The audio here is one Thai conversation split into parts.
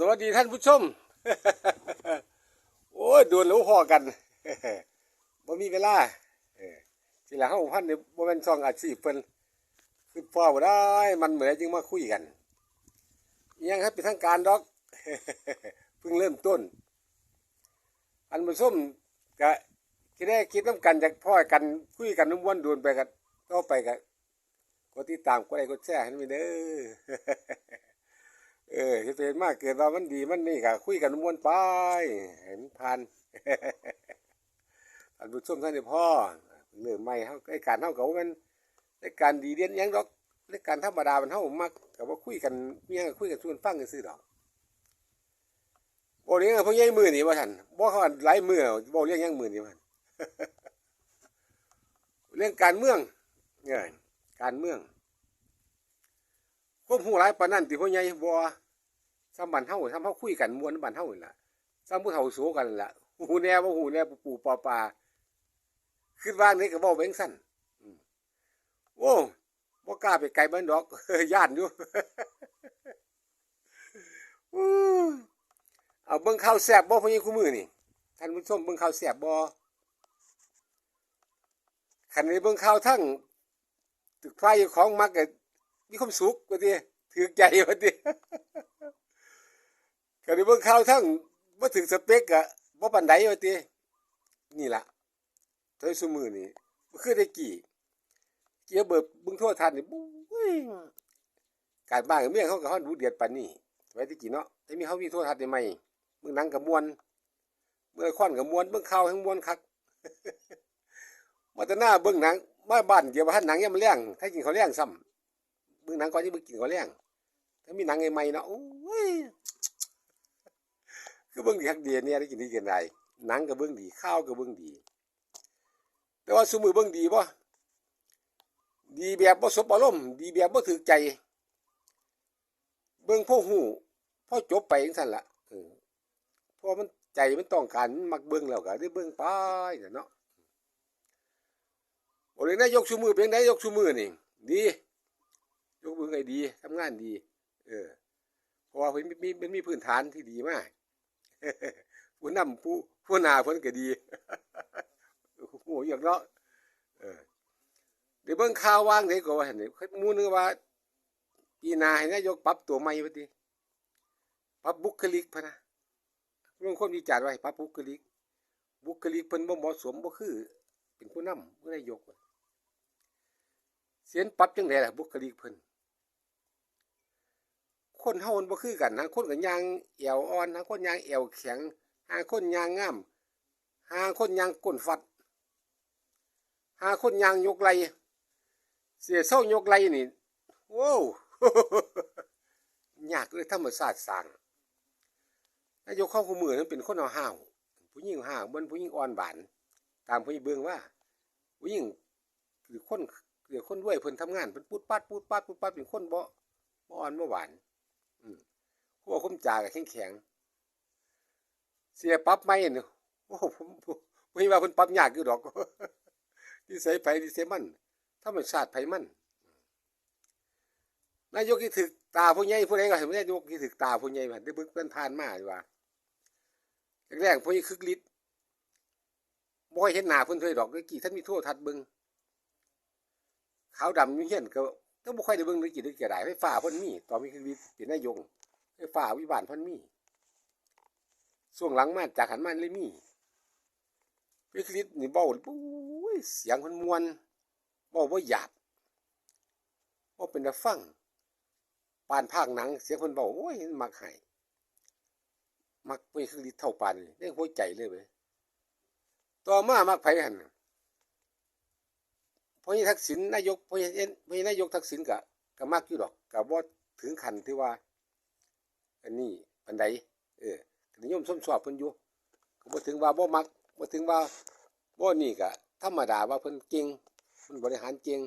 สวัสดีท่านผู้ชม โอ้ยโดนหลูพอกันบ่มีเวลาเออทีหลังเฮาพันเนี่ยบ่แม่นช่องอาชีพเพิ่นคือพ่อบ่ได้ มันเหมือนจึงมาคุยกัน ยังครับเป็นทางการดอกเพิ่งเริ่มต้น อันผู้ชมก็คิดได้คิดนํกันจากพ่อกันคุยกันนุ่มวนโดนไปกันต่อไปก็กดติดตามกดไลค์กดแชร์ให้มันเด้อ เออเฮ็ดเป็นมากเกิดว่ามันดีมันนี่ก็คุยกันม่วนไปให้มันผ่านท่านผู้ชมท่านนี่พ่อเรื่องใหม่เฮาไอ้การเฮาก็บ่แม่นไอ้การดีเด่นยังดอกไอ้การธรรมดามันเฮามักก็บ่คุยกันมีหยังก็คุยกันชวนฟังซื่อดอกบ่เลี้ยงพวกใหญ่มือนี่ว่าท่านบ่เขาหลายมือบ่เลี้ยงยังมือนี่ว่าเรื่องการเมืองเนี่ยการเมือง ควบหูหลายปานนั้นติพ่อใหญ่บ่ซ้ำบ้านเฮาซ้ำเฮาคุยกันมวนบ้านเฮานี่ล่ะซ้ำผู้เฒ่าโสกันล่ะหูแน่บ่หูแน่ปู่ปอปลาคิดว่านี่ก็เว้าแบงซั่นโอ้บ่กล้าไปไกลบ้านดอกย่านอยู่เอาเบิ่งข้าวแซ่บบ่พ่อใหญ่คู่มือนี่ท่านผู้ชมเบิ่งข้าวแซ่บบ่คันนี้เบิ่งข้าวทั้งตึกไฟของมักก็ มีความสุขว่าติถือใจว่าติก็ได้เบิ่งข่าวทั้งบ่ถึงสเปกอะบ่ปานใดว่าตินี่ล่ะโดยซุมือนี่คือได้กี่เกี่ยวเบิบเบิ่งโทรทันนี่บุ้ยการบ้านกับเมียเขาก็ฮ้อนดูเดือดปานนี้ไว้ที่กี่เนาะแต่มีเฮามีโทรทันได้ไหมเบิ่งนังก็ม่วนเบิ่งละครก็ม่วนเบิ่งข่าวให้มวนคักมาแต่หน้าเบิ่งหนังมาบ้านเกี่ยวว่าหนหนังยามมื้อแลงถ้ากินข้าวแลงซ้ เบิ่งหนังก่อนที่เบิ่งกินก่อนแรงถ้ามีหนังใหม่ๆเนาะโอ้ยคือเบิ่งดีคักเดียเนี่ยได้กินดีกินได้หนังก็เบิ่งดีข้าวก็เบิ่งดี แต่ว่าซุมือเบิ่งดีบ่ะดีแบบบ่สบอารมณ์ดีแบบบ่ถูกใจ เบิ่งพ่อหูพ่อจบไปจังซั่นละเออเพราะมันใจมันต้องการมักเบิ่งแล้วก็ได้เบิ่งไปเนาะโอ้เลยนายกซุมือเป็นนายกซุมือนี่ดี ยกมือไงดีทำงานดี เออเพราะว่าเพิ่นมีมีมันมีพื้นฐานที่ดีมากผู้นำผู้ผู้นาเพิ่นก็ดีโอ้โหอย่างเนาะเออเดี๋ยวเบิ่งข่าวว่างเด้ก็ว่าหั่นนี่หมู่นึงว่าปีนาให้นายกปรับตัวใหม่ว่าติปรับบุคลิกพะนะบางคนวิจารณ์ว่าให้ปรับบุคลิก บุคลิกเพิ่นบ่เหมาะสมบ่คือ เป็นผู้นำผู้นายกว่าเสียนปรับจังไดล่ะบุคลิกเพิ่น คนเฮามันบ่คือกันนะคนก็ยางเอวอ่อนนะคนยางเอวแข็งหาคนยางงามหาคนยางก้นฟัดหาคนยางยกไหลเสียเศร้ายกไหลนี่โว้วยากเลยธรรมศาสตร์สร้างนายกข้าคู่มือนั้นเป็นคนเอาห้าวผู้หญิงห้าวมันผู้หญิงอ่อนหวาน ตามผู้หญิงเบิ่งว่า ผู้หญิงหรือคนหรือคนด้วยเพิ่นทำงานเพิ่นพูดปัดพูดปัดพูดปัดเป็นคนบ่บ่อ่อนบ่หวาน พวกคมจากแข็งแข็งเสียปรับไหมเนี่ยโอ้ผมผมไม่ว่าเพิ่นปรับยากอยู่ดอกนิสัยไผนิสัยมันธรรมชาติไผมันนายกที่ถึกตาผู้ใหญ่ผู้ใดก็เห็นนายกที่ถึกตาผู้ใหญ่มันได้เบิ่งเพิ่นผ่านมาอยู่ว่าแรกๆผู้ใหญ่คึกฤทธิ์บ่อยเห็นหน้าเพิ่นเท่าใดอกเมื่อกี้ท่านมีโทรทัศน์เบิ่งขาวดำยู่เฮียนก็ก็บ่ค่อยได้เบิ่งได้กี่ได้กี่ได้ไฟฟ้าเพิ่นมีตอนมีคือวิทย์เป็นนายก ไฟฟ้าวิบานพิ่นมีช่วงหลังมาจากหันมาเลยมีวิคลิตนี่เบ้าปุ้ยเสียงเพิ่นมวนเบ้าบ่าหยาบบ่เป็นตาฟังปานภาคหนัง เสียงเพิ่นเบ้าโอ้ยมักให้มักวิคลิตเท่าปานนี่ได้หัวใจเลยเว้ยต่อมามักไผ่หันพราะนี่ทักษิณนายกพราะนี่พราะนี่นายกทักษิณกะกะมากอยู่ดอกกะบ่ถึงขันที่ว่า อันนี้ปันใดเออกนิยมชมชอบเพิ่นอยู่ก็บ่ถึงว่าบ่มักบ่ถึงว่าบ่นี่กะธรรมดาว่าเพิ่นเก่งเพิ่นบริหารเก่ง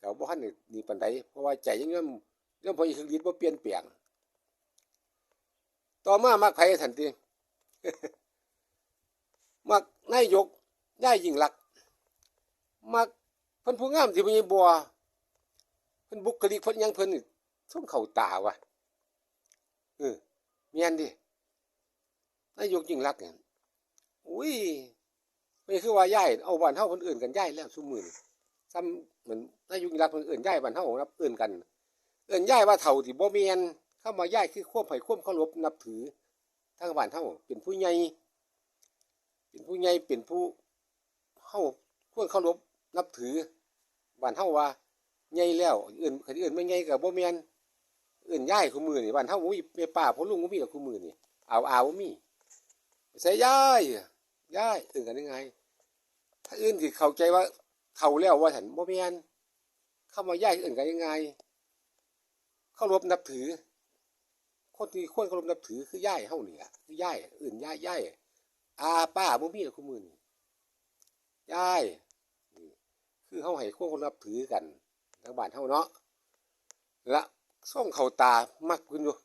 ก็บ่ทันได้ดีปานใดเพราะว่าใจยังยังยังพออีกฤทธิ์บ่เปลี่ยนแปลงต่อมามักไผทันทีมักนายกย่ายยิ่งลักมักเพิ่นผู้งามที่มีบัวเพิ่นบุคลิกเพิ่นยังเพิ่นนี่ส่งเข้าตาว่ะ เออเมียนดินายกยิ่งรักเนี่ยอุ้ยไม่คือว่าย้ายเอาบ้านเฮาคนอื่นกันย้ายแล้วซุมื้อนี้ซ้ำเหมือนนายกยิ่งรักคนอื่นย้ายบ้านเฮานับอื่นกัน เอื่นย้ายว่าเฒ่าที่บ่แม่นเข้ามาย้ายคือควบให้ควบเคารพนับถือทางบ้านเฮาเป็นผู้ใหญ่เป็นผู้ใหญ่เป็นผู้เฮาควรเคารพนับถือบ้านเฮาว่าใหญ่แล้วอื่นคนอื่นไม่ใหญ่ก็บ่แม่น อื่นย้ายคู่มือนี่บ้านเฮาบ่มีแม่ป้าพ่อลุงบ่มีดอกคู่มือนี่เอาเอาบ่มีใส่ย้ายย้ายอื่นกันยังไง ถ้าอื่นที่เข้าใจว่าเฒ่าแล้วว่าฉันบ่แม่นเข้ามาย้ายอื่นกันยังไงเคารพนับถือ คนที่ควรเคารพนับถือคือย่ายเฮานี่ละคือย่ายอื่นย่ายย่ายอาป้าบ่มีหรอกคุมื้อนี่ย่ายคือเฮาให้ควรเคารับถือกันทางบ้านเฮาเนาะละ ส่งเขาตามักเพิ่นอยู่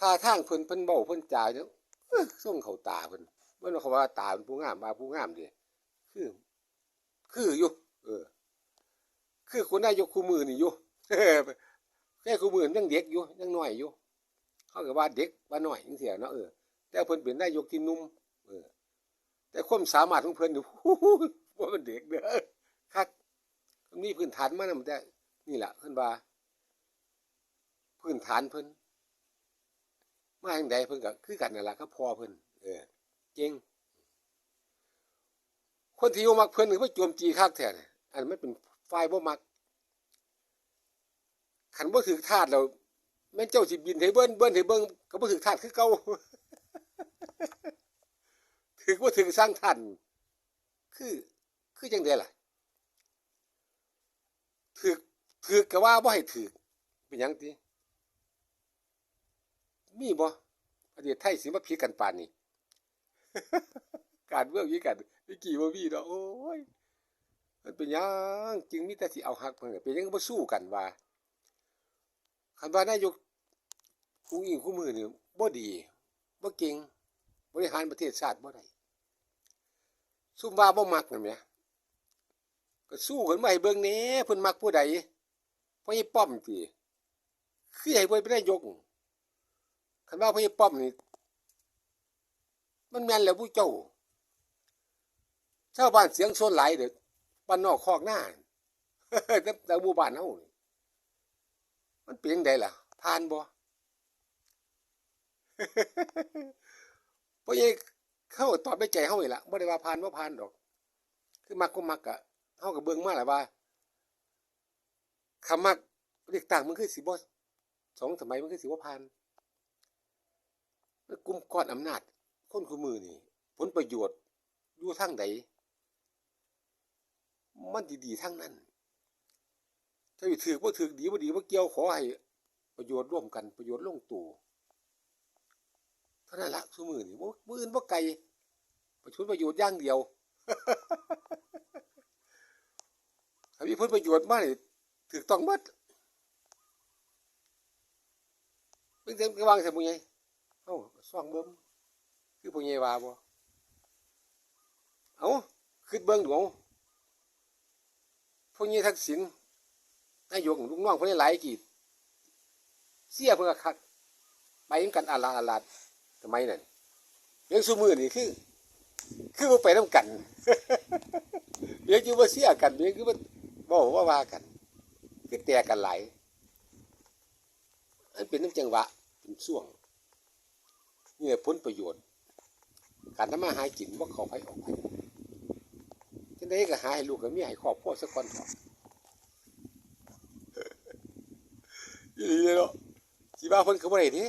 ท่าทางเพิ่นเพิ่นเว้าเพิ่นจายเนาะเอ้อส่งเขาตาเพิ่นเมื่อเขาว่าตาเป็นผู้งามมาผู้งามดิคือ คืออยู่เออ คือคนนายกคู่มือนี่อยู่แค่คู่มือยังเด็กอยู่ยังน้อยอยู่เขาก็ว่าเด็กว่าน้อยจังซี่เนาะเออแต่เพิ่นเป็นนายกที่นุ่มเออ แต่ความสามารถของเพิ่นนี่บ่เป็นเด็กเด้อคักมีพื้นฐานมานำแต่นี่แหละเพิ่นว่า พื้นฐานเพิ่นมาจังใดเพิ่นก็คือกันนั่นล่ะก็พอเพิ่นเออเก่งคนที่บ่มักเพิ่นนี่บ่โจมตีคักแท้เนี่ยอันมันเป็นฝ่ายบ่มักขันบ่ถือทาดเราแม่นเจ้าสิบินให้เบิ้นเบิ้นให้เบิ้งก็บ่ถือทาดคือเก่าถือบ่าถือสร้างทันคือคือจังไดล่ะถือถือก็ว่าบ่ให้ถือเป็นหยังติ มีบ่ประเทศไทยสิมาผิดกันปานนี้การเมืองมีกันมีกี่บ่มีดอกโอ้ยมันเป็นยังจึงมีแต่สิเอาหักเพิ่นเป็นยังบ่สู้กันว่าคันว่านายกผู้หญิงคู่มือนี่บ่ดีบ่เก่งบริหารประเทศชาติบ่ได้ซุ่มว่าบ่มักนั่นแหมก็สู้กันมาให้เบิ่งแหน่เพิ่นมักผู้ใดพ่อใหญ่ป้อมติคือให้เพิ่นเป็นนายก คันว่าพญป้อมนี่มันแม่นแล้วผู้เจ้าชาวบ้านเสียงโซนไหลเด้อบ้านนอกคอกหน้าแต่หมู่บ้านเฮามันเป็นยังไงล่ะผ่านบ่เพราะยังเข้าตอบในใจเขาอีกละบ่ได้ว่าผ่านบ่ผ่านดอก คือมักก็มักอะเฮาก็เบิ่งมาแหละว่าคำมักเรียกต่างมันคือสิบ่สองสมัยมันคือสิบ่ผ่าน กลุ่มก้อนอำนาจ คนคู่มือนี่ ผลประโยชน์อยู่ทางใดมันดีๆทางนั้นถ้าอยู่ถือว่าถือดีว่าดีว่าเกี่ยวขอให้ประโยชน์ร่วมกันประโยชน์ลงตัวเท่านั้นละสมือนี่บ่มืออื่นว่าไกลประชดประโยชน์อย่างเดียวถ้ามีผลประโยชน์มากถือต้องมัดเป็นเต็มกระวังใส่ปุญญ เอ้าซ่องเบิ่มคือปุญญว่าบ่เอ้าคิดเบิ่งดูเอาปุญญทักษิณนายกลูกน้องเพิ่นหลายกี่เสียเพิ่นก็คักไปนำกันอาลาอาลาดทำไมนั่นเลี้ยงซุมือนี่คือ คือบ่ไปนํกันเลี้ยงอยู่บ่เสียกันเลี้ยงคือบ่าบ่ว่าว่ากันคือแตกกันหลายอันเป็นน้ำจังหวะเป็นช่วง นี่แหละผลประโยชน์ การทำมาหากินบ่เข้าไปออกไปจังได๋ก็หาให้ลูกกับเมียให้ครอบครัวสักคนเถอะอีหลีเลยเนาะสิว่าเพิ่นก็บ่ได้เด้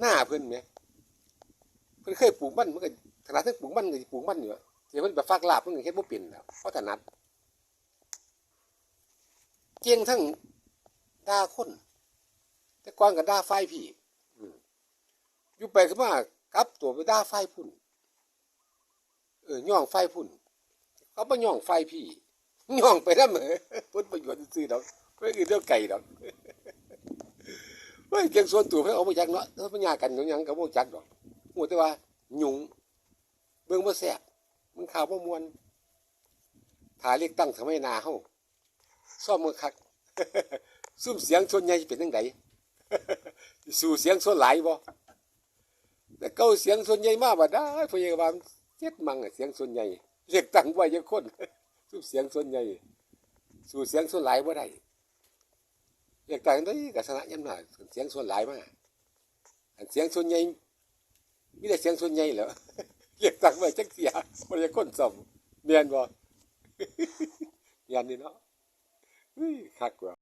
หน้าเพิ่นแหมเพิ่นเคยปลูกมันมันก็ถนัดทั้งปลูกมันก็สิปลูกมันอยู่อะเดี๋ยวเพิ่นไปฝากลาบเพิ่นก็เฮ็ดบ่เป็นแล้วเพราะถนัดเก่งทั้งด่าคน แต่ก่อนก็ด่าฝ่ายพี่อืม อยู่ไปก็มากลับตัวไปด่าฝ่ายพุ่น เออย่องฝ่ายพุ่น เขาบ่ย่องฝ่ายพี่ ย่องไปนำเหอผลประโยชน์ซื่อดอกบ่อื่นเรื่องไก่ดอกเฮ้ยเก่งส่วนตัวเขาเอาไปจักเนาะเออปัญญากันอยู่หยังก็บ่จักดอกฮู้แต่ว่า หยุงเบิ่งบ่แซ่บมันข่าวบ่มวนถ้าเรียกตั้งสมัยหน้าเฮาซ่อมมือคักซุ่มเสียงส่วนใหญ่เป็นจังไดสู้เสียงส่วนหลายบ่ แต่เก้าเสียงส่วนใหญ่มากบ่ได้พยาบาลเจ็ดมังเสียงส่วนใหญ่เรียกตั้งไว้ยังคนสู้เสียงส่วนใหญ่ สู้เสียงส่วนหลายบ่ได้เรียกตั้งได้ก็ชนะยำหน่าเสียงส่วนหลายมาอันเสียงส่วนใหญ่มีแต่เสียงส่วนใหญ่แหล้วเรียกตั้งไว้จักเสียบ่ได้คนซ่อมแม่นบ่ยันนี่เนาะคักว่ะ